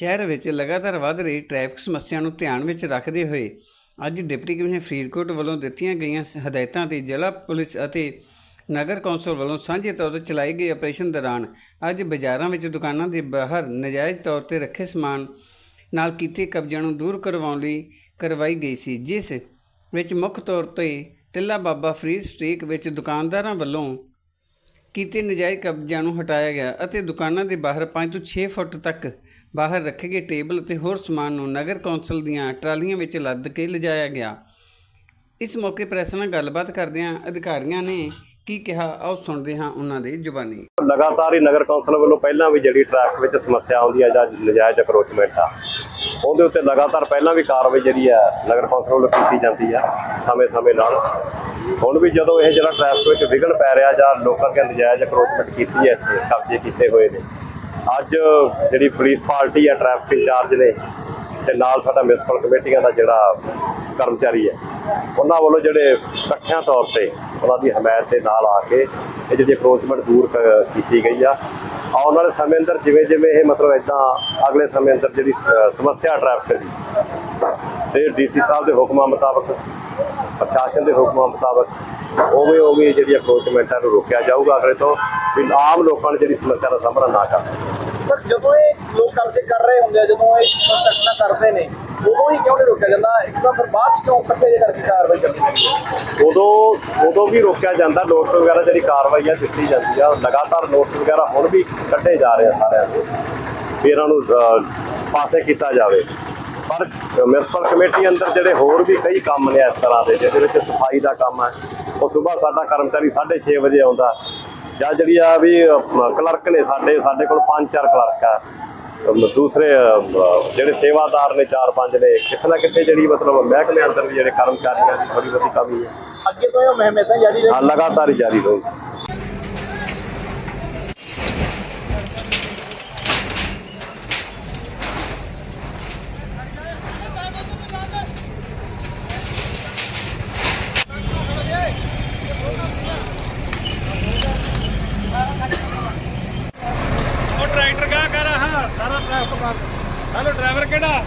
ਸ਼ਹਿਰ ਵਿੱਚ ਲਗਾਤਾਰ ਵੱਧ ਰਹੀ ਟ੍ਰੈਫਿਕ ਸਮੱਸਿਆ ਨੂੰ ਧਿਆਨ ਵਿੱਚ ਰੱਖਦੇ ਹੋਏ ਅੱਜ ਡਿਪਟੀ ਕਮਿਸ਼ਨਰ ਫਰੀਦਕੋਟ ਵੱਲੋਂ ਦਿੱਤੀਆਂ ਗਈਆਂ ਸ- ਹਦਾਇਤਾਂ ਤੇ ਜ਼ਿਲ੍ਹਾ ਪੁਲਿਸ ਅਤੇ ਨਗਰ ਕੌਂਸਲ ਵੱਲੋਂ ਸਾਂਝੇ ਤੌਰ ਤੇ ਚਲਾਏ ਗਏ ਆਪਰੇਸ਼ਨ ਦੌਰਾਨ ਅੱਜ ਬਾਜ਼ਾਰਾਂ ਵਿੱਚ ਦੁਕਾਨਾਂ ਦੇ ਬਾਹਰ ਨਜਾਇਜ਼ ਤੌਰ ਤੇ ਰੱਖੇ ਸਮਾਨ ਨਾਲ ਕੀਤੇ ਕਬਜ਼ਿਆਂ ਨੂੰ ਦੂਰ ਕਰਵਾਉਣ ਲਈ ਕਰਵਾਈ ਗਈ ਸੀ, ਜਿਸ ਵਿੱਚ ਮੁੱਖ ਤੌਰ ਤੇ ਟਿੱਲਾ ਬਾਬਾ ਫਰੀਦ ਸਟ੍ਰੀਟ ਵਿੱਚ ਦੁਕਾਨਦਾਰਾਂ ਵੱਲੋਂ ਕੀਤੇ ਨਜਾਇਜ਼ ਕਬਜ਼ਿਆਂ ਨੂੰ ਹਟਾਇਆ ਗਿਆ ਅਤੇ ਦੁਕਾਨਾਂ ਦੇ ਬਾਹਰ 5 ਤੋਂ 6 ਫੁੱਟ ਤੱਕ ਬਾਹਰ ਰੱਖੇ ਗਏ ਟੇਬਲ ਅਤੇ ਹੋਰ ਸਮਾਨ ਨੂੰ ਨਗਰ ਕੌਂਸਲ ਦੀਆਂ ਟਰਾਲੀਆਂ ਵਿੱਚ ਲੱਦ ਕੇ ਲਿਜਾਇਆ ਗਿਆ। ਇਸ ਮੌਕੇ ਪ੍ਰੈਸ ਨਾਲ ਗੱਲਬਾਤ ਕਰਦਿਆਂ ਅਧਿਕਾਰੀਆਂ ਨੇ ਕੀ ਕਿਹਾ, ਆਓ ਸੁਣਦੇ ਹਾਂ ਉਹਨਾਂ ਦੀ ਜ਼ੁਬਾਨੀ। ਲਗਾਤਾਰ ਹੀ ਨਗਰ ਕੌਂਸਲ ਵੱਲੋਂ ਪਹਿਲਾਂ ਵੀ ਜਿਹੜੀ ਟ੍ਰੈਫਿਕ ਵਿੱਚ ਸਮੱਸਿਆ ਆਉਂਦੀ ਹੈ ਜਾਂ ਨਜਾਇਜ਼ ਅਕਰੋਚਮੈਂਟ ਆ ਉਹਦੇ ਉੱਤੇ ਲਗਾਤਾਰ ਪਹਿਲਾਂ ਵੀ ਕਾਰਵਾਈ ਜਿਹੜੀ ਆ ਨਗਰ ਕੌਂਸਲ ਵੱਲੋਂ ਕੀਤੀ ਜਾਂਦੀ ਆ ਸਮੇਂ-ਸਮੇਂ ਨਾਲ। ਹੁਣ ਵੀ ਜਦੋਂ ਇਹ ਜਿਹੜਾ ਟ੍ਰੈਫਿਕ ਵਿੱਚ ਵਿਘਨ ਪੈ ਰਿਹਾ ਜਾਂ ਲੋਕਾਂ ਕੇ ਨਜਾਇਜ਼ ਅਕਰੋਚਮੈਂਟ ਕੀਤੀ ਹੈ ਇੱਥੇ, ਕਬਜ਼ੇ ਕੀਤੇ ਹੋਏ ਨੇ। ਅੱਜ ਜਿਹੜੀ ਪੁਲਿਸ ਪਾਰਟੀ ਆ ਟ੍ਰੈਫਿਕ ਇੰਚਾਰਜ ਨੇ ਤੇ ਨਾਲ ਸਾਡਾ ਮਿਊਨਿਸਪਲ ਕਮੇਟੀਆਂ ਦਾ ਜਿਹੜਾ ਕਰਮਚਾਰੀ ਹੈ, ਉਹਨਾਂ ਵੱਲੋਂ ਜਿਹੜੇ ਇਕੱਠਿਆਂ ਤੌਰ ਤੇ ਉਹਨਾਂ ਦੀ ਹਮਾਇਤ ਦੇ ਨਾਲ ਆ ਕੇ ਇਹ ਜਿਹੜੀ ਅਕਰੋਚਮੈਂਟ ਦੂਰ ਕ- ਕੀਤੀ ਗਈ ਆ। ਆਉਣ ਵਾਲੇ ਸਮੇਂ ਅੰਦਰ ਜਿਵੇਂ ਜਿਵੇਂ ਇਹ ਮਤਲਬ ਇਦਾਂ ਅਗਲੇ ਸਮੇਂ ਅੰਦਰ ਜਿਹੜੀ ਸਮੱਸਿਆ ਟ੍ਰੈਫਿਕ ਦੀ ਤੇ ਡੀਸੀ ਸਾਹਿਬ ਦੇ ਹੁਕਮਾਂ ਮੁਤਾਬਕ, ਪ੍ਰਸ਼ਾਸਨ ਦੇ ਹੁਕਮਾਂ ਮੁਤਾਬਕ ਉਵੇਂ ਉਵੇਂ ਜਿਹੜੀ ਅਕਰੋਚਮੈਂਟਾਂ ਨੂੰ ਰੋਕਿਆ ਜਾਊਗਾ ਅਗਲੇ ਤੋਂ, ਵੀ ਆਮ ਲੋਕਾਂ ਨੂੰ ਜਿਹੜੀ ਸਮੱਸਿਆ ਦਾ ਸਾਹਮਣਾ ਨਾ ਕਰਨ। ਪਰ ਜਦੋਂ ਇਹ ਲੋਕ ਕਬਜ਼ੇ ਕਰ ਰਹੇ ਹੁੰਦੇ ਆ, ਜਦੋਂ ਇਹ ਕੰਸਟਰਕਸ਼ਨਾਂ ਕਰਦੇ ਨੇ, ਉਦੋਂ ਹੀ ਕਿਉਂ ਨਹੀਂ ਰੋਕਿਆ ਜਾਂਦਾ? ਇੱਕ ਤਾਂ ਫਿਰ ਬਾਅਦ ਚ ਕਿਉਂ ਇਕੱਠੇ ਕਰਕੇ ਕਾਰਵਾਈ ਕਰਦੇ ਉਦੋਂ ਉਦੋਂ ਵੀ ਰੋਕਿਆ ਜਾਂਦਾ ਨੋਟਿਸ ਵਗੈਰਾ ਜਿਹੜੀ ਕਾਰਵਾਈ ਆ ਦਿੱਤੀ ਜਾਂਦੀ ਆ, ਲਗਾਤਾਰ ਨੋਟਿਸ ਵਗੈਰਾ ਹੁਣ ਵੀ ਕੱਢੇ ਜਾ ਰਹੇ ਆ ਸਾਰਿਆਂ ਨੂੰ ਵੀ ਇਹਨਾਂ ਨੂੰ ਪਾਸੇ ਕੀਤਾ ਜਾਵੇ। ਪਰ ਮਿਊਨਿਸਪਲ ਕਮੇਟੀ ਅੰਦਰ ਜਿਹੜੇ ਹੋਰ ਵੀ ਕਈ ਕੰਮ ਨੇ ਇਸ ਤਰ੍ਹਾਂ ਦੇ, ਜਿਹਦੇ ਵਿੱਚ ਸਫ਼ਾਈ ਦਾ ਕੰਮ ਹੈ, ਉਹ ਸਵੇਰ ਸਾਡਾ ਕਰਮਚਾਰੀ 6:30 ਵਜੇ ਆਉਂਦਾ ਜਾਂ ਜਿਹੜੀ ਆ ਵੀ ਕਲਰਕ ਨੇ ਸਾਡੇ ਸਾਡੇ ਕੋਲ ਪੰਜ ਚਾਰ ਕਲਰਕ ਆ। ਦੂਸਰੇ ਜਿਹੜੇ ਸੇਵਾਦਾਰ ਨੇ ਚਾਰ ਪੰਜ ਨੇ ਕਿਤੇ ਨਾ ਕਿਤੇ ਜਿਹੜੀ ਮਤਲਬ ਮਹਿਕਮੇ ਅੰਦਰ ਵੀ ਜਿਹੜੇ ਕਰਮਚਾਰੀਆਂ ਦੀ ਥੋੜੀ ਬਹੁਤੀ ਕਮੀ ਹੈ। ਅੱਗੇ ਤੋਂ ਇਹ ਮੁਹਿੰਮ ਏਦਾਂ ਜਾਰੀ ਰਹੇਗੀ ਲਗਾਤਾਰ ਜਾਰੀ ਰਹੂਗੀ ਉਹ ਟਰੈਕਟਰ ਕਾ ਕਰ ਰਹਾ ਸਾਰਾ ਟਰੈਫਿਕ ਬੰਦ ਹੈਲੋ ਡਰਾਈਵਰ ਕਿਹੜਾ?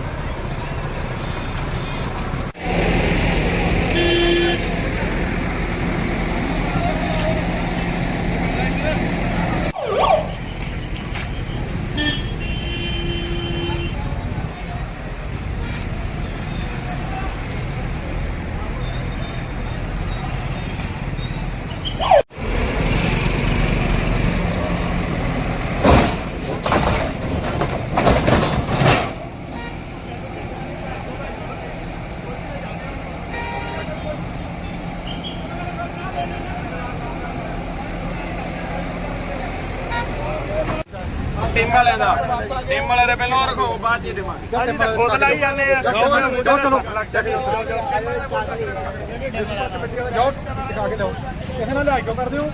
ਟੀਮ ਵਾਲਿਆਂ ਦਾ। ਟੀਮ ਵਾਲੇ ਦੇ ਪਹਿਲਾਂ ਰੱਖੋ ਬਾਅਦ ਚ ਦੇਵਾਂਗੇ। ਅਸੀਂ ਤਾਂ ਖੁਦ ਲਾਈ ਜਾਂਦੇ ਆ। ਚਲੋ। ਚਲੋ। ਜਾਓ। ਟਿਕਾ ਕੇ ਲਿਆਓ ਕਿਸੇ ਨਾਲ ਲਿਆ ਕਿਉਂ ਕਰਦੇ ਹੋ?